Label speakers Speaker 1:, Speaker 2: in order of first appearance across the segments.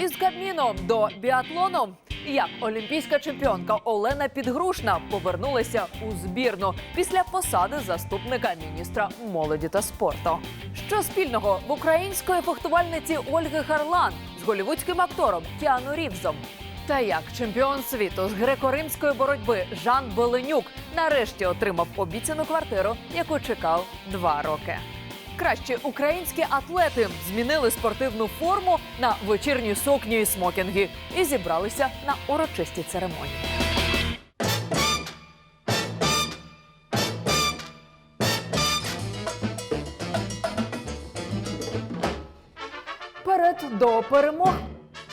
Speaker 1: Із Кабміну до біатлону. Як олімпійська чемпіонка Олена Підгрушна повернулася у збірну після посади заступника міністра молоді та спорту. Що спільного в української фехтувальниці Ольги Харлан з голівудським актором Кіану Рівзом? Та як чемпіон світу з греко-римської боротьби Жан Беленюк нарешті отримав обіцяну квартиру, яку чекав два роки. Кращі українські атлети змінили спортивну форму на вечірні сукні і смокінги і зібралися на урочисті церемонії. Перед до перемог.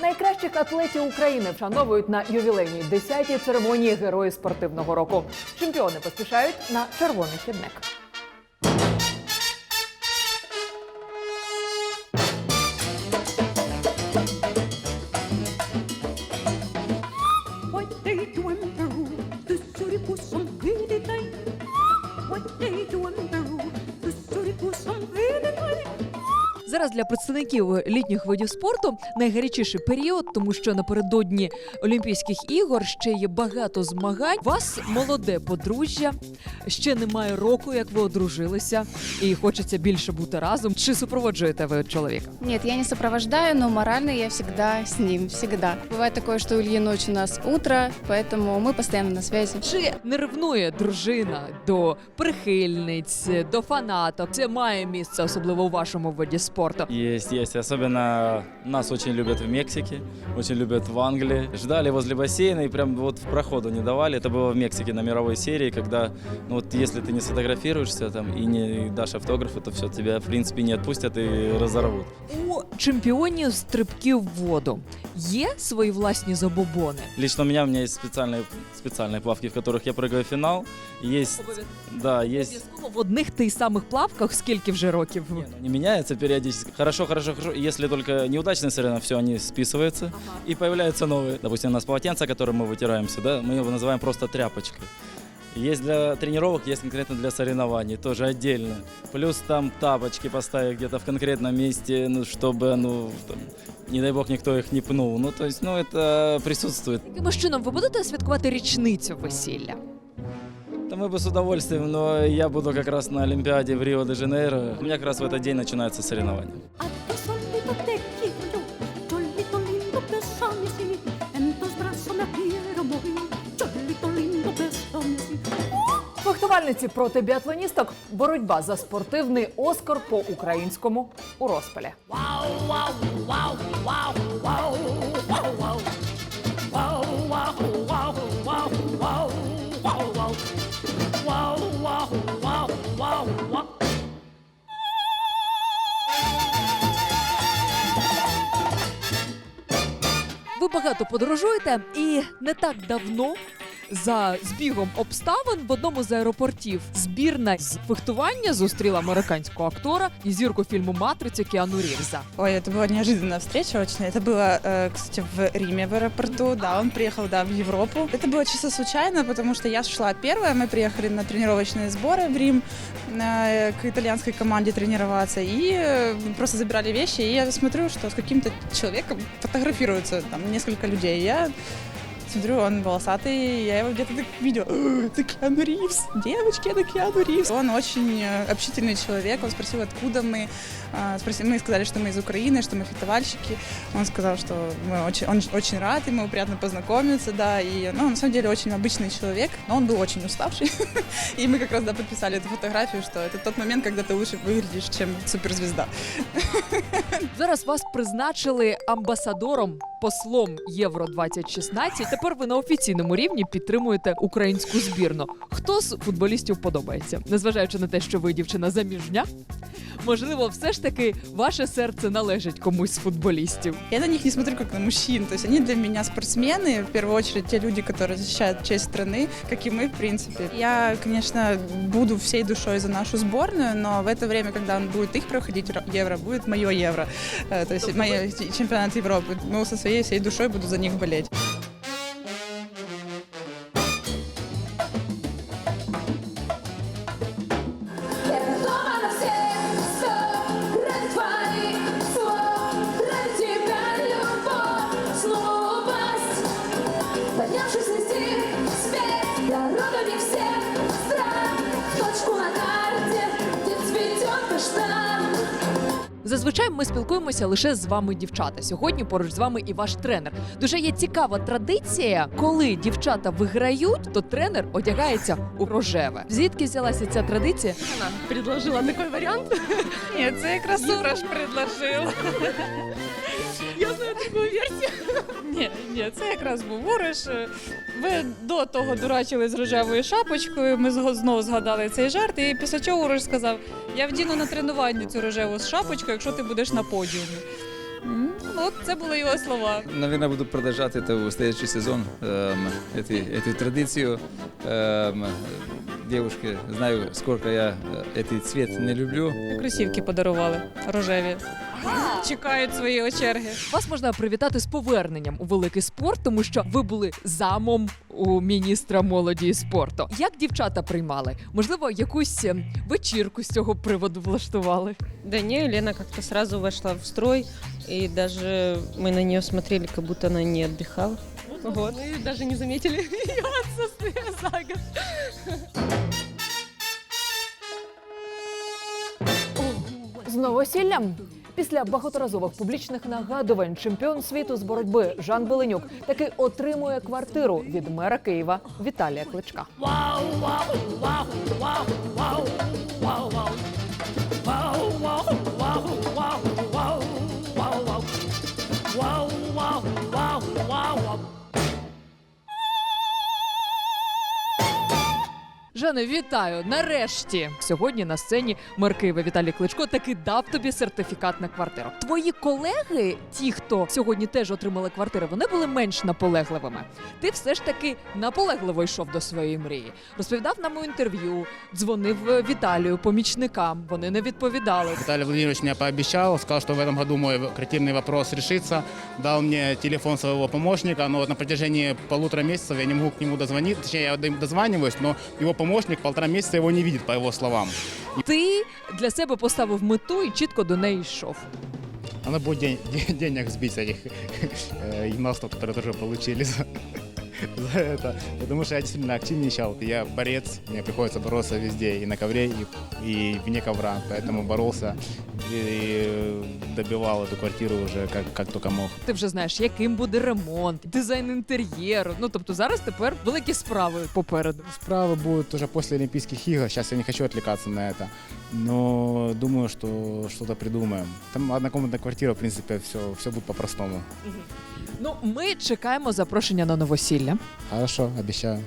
Speaker 1: Найкращих атлетів України вшановують на ювілейній 10-й церемонії Герої спортивного року. Чемпіони поспішають на червоний хідник.
Speaker 2: Зараз для представників літніх видів спорту найгарячіший період, тому що напередодні Олімпійських ігор ще є багато змагань. Вас молоде подружжя, ще немає року, як ви одружилися, і хочеться більше бути разом. Чи супроводжуєте ви чоловіка?
Speaker 3: Нет, я не сопровождаю, но морально я всегда с ним, всегда. Бывает такое, что у Ильи ночь у нас утро, поэтому мы постоянно на связи.
Speaker 2: Чи не ревнує дружина до прихильниць, до фанаток? Це має місце, особливо у вашому виді спорту.
Speaker 4: Есть, есть. Особенно нас очень любят в Мексике, очень любят в Англии. Ждали возле бассейна и прям вот в проходу не давали. Это было в Мексике на мировой серии, когда, ну вот если ты не сфотографируешься там и не дашь автографы, то все, тебя в принципе не отпустят и разорвут.
Speaker 2: У чемпіонів стрибків в воду є свої власні забобони.
Speaker 4: Лично у меня, у меня есть специальные, специальные плавки, в которых я прыгаю в финал. Есть, да, есть
Speaker 2: Обов'язково в одних тих самих плавках, скільки вже років.
Speaker 4: Не, ну, не меняется периодически. Хорошо, хорошо, хорошо. Если только неудачные соревнования, все, они списываются. И появляются новые. Допустим, у нас полотенце, которым мы вытираемся, да, мы его называем просто тряпочкой. Есть для тренировок, есть конкретно для соревнований, тоже отдельно. Плюс там тапочки поставить где-то в конкретном месте, ну, чтобы, ну, там, не дай бог, никто их не пнул. Ну, то есть, ну, это присутствует.
Speaker 2: Яким чином ви будете святкувати річницю весілля?
Speaker 4: Да мы бы с удовольствием, но я буду как раз на Олимпиаде в Рио-де-Жанейро. У меня как раз в этот день начинаются соревнования.
Speaker 5: A tu solito te quiero yo, cholito lindo, bésame así. En tus brazos me quiero morir, cholito lindo, bésame así.
Speaker 1: Фехтувальниці проти біатлоністок боротьба за спортивний оскар по українському у розпалі.
Speaker 2: Ви Багато подорожуєте і не так давно За збігом обставин в одному з аеропортів збірна з фехтування зустріла американського актора і зірку фільму Матриця Кіану Рівза.
Speaker 6: Ой, это была неожиданная встреча очень. Это было, э, кстати, в Риме в аэропорту. Да, он приехал, да, в Европу. Это было чисто случайно, потому что я шла первая. Мы приехали на тренировочные сборы в Рим э, к итальянской команде тренироваться. И э, просто забирали вещи. И я смотрю, что с каким-то человеком фотографируются там несколько людей. Я Смотрю, он волосатый, я его где-то так видела. «О, Это Киану Ривз, девочки, это Киану Ривз. Он очень э, общительный человек, он спросил, откуда мы. А, Спросил, мы сказали, что мы из Украины, что мы фехтовальщики. Он сказал, что мы очень, он очень рад, ему приятно познакомиться, да. И, ну, на самом деле, очень обычный человек, но он был очень уставший. И мы как раз, да, подписали эту фотографию, что это тот момент, когда ты лучше выглядишь, чем суперзвезда.
Speaker 2: Зараз вас призначили амбасадором, послом Євро 2016 Тепер ви на офіційному рівні підтримуєте українську збірну. Хто з футболістів подобається, незважаючи на те, що ви дівчина заміжня? Можливо, все ж таки ваше серце належить комусь з футболістів.
Speaker 6: Я на них не смотрю как на мужчин. То есть они для меня спортсмены, в первую очередь те люди, которые защищают честь страны, как и мы, в принципе. Я, конечно, буду всей душой за нашу сборную, но в это время, когда он будет их проходить ро- евро, будет мое евро. Э, То есть мой чемпионат Европы. Ну, со своей всей душой буду за них болеть.
Speaker 2: Зазвичай ми спілкуємося лише з вами, дівчата. Сьогодні поруч з вами і ваш тренер. Дуже є цікава традиція, коли дівчата виграють, то тренер одягається у рожеве. Звідки взялася ця традиція?
Speaker 7: Вона предложила такой варіант.
Speaker 6: Ні, це якраз Сураж предложила.
Speaker 7: Я знаю другую версию.
Speaker 6: Ні, ні, це якраз був Уриш. Ви до того дурачили з рожевою шапочкою. Ми зго- знову згадали цей жарт. І після чого Уриш сказав: я вдіну на тренування цю рожеву шапочку, якщо ти будеш на подіумі. М, От це були його слова.
Speaker 8: Наверное, буду продолжать это в следующий сезон, эм, эти, эту традицию. Эм, девушки, знаю, сколько я э, этот цвет не люблю.
Speaker 6: Кросівки подарували рожеві. Чекають своєї черги.
Speaker 2: Вас можна привітати з поверненням у великий спорт, тому що ви були замом у міністра молоді і спорту. Як дівчата приймали? Можливо, якусь е, вечірку з цього приводу влаштували?
Speaker 7: Да не, Лена как-то сразу вошла в строй, и даже мы на нее смотрели, как будто она не отдыхала. Вот. Мы даже не заметили ее отсутствие за год.
Speaker 1: Новосіллям. Після багаторазових публічних нагадувань чемпіон світу з боротьби Жан Беленюк таки отримує квартиру від мера Києва Віталія Кличка.
Speaker 2: Жане, вітаю! Нарешті сьогодні на сцені мер Віталій Кличко таки дав тобі сертифікат на квартиру. Твої колеги, ті, хто сьогодні теж отримали квартири, вони були менш наполегливими. Ти все ж таки наполегливо йшов до своєї мрії. Розповідав нам у інтерв'ю, дзвонив е, Віталію, помічникам. Вони не відповідали.
Speaker 9: Виталий Владимирович мне пообещал, сказал, что в этом году мой креативный вопрос решится. Дал мне телефон своего помощника, вот на протяжении полутора месяцев я не могу к нему дозвониться. Точнее, я до- дозваниваюсь, но его помощник полтора месяца его не видит, по его словам.
Speaker 2: Ти для себе поставив мету і чітко до неї йшов.
Speaker 9: Она будет день- де- денег сбить с этих э, гимнастов, которые тоже получили за, за это. Потому что я действительно активничал. Я борец, мне приходится бороться везде, и на ковре, и, и вне ковра. Поэтому боролся и добивал эту квартиру уже как, как только мог.
Speaker 2: Ти вже знаєш, яким буде ремонт, дизайн інтер'єру. Ну тобто зараз тепер великі справи попереду.
Speaker 9: Справа будет уже после Олимпийских игр. Сейчас я не хочу отвлекаться на это. Но думаю, что что-то придумаем. Там однокомнатная квартира, в принципе, все, все будет по-простому.
Speaker 2: Ну, ми чекаємо запрошення на новосілля.
Speaker 9: Хорошо, обещаю.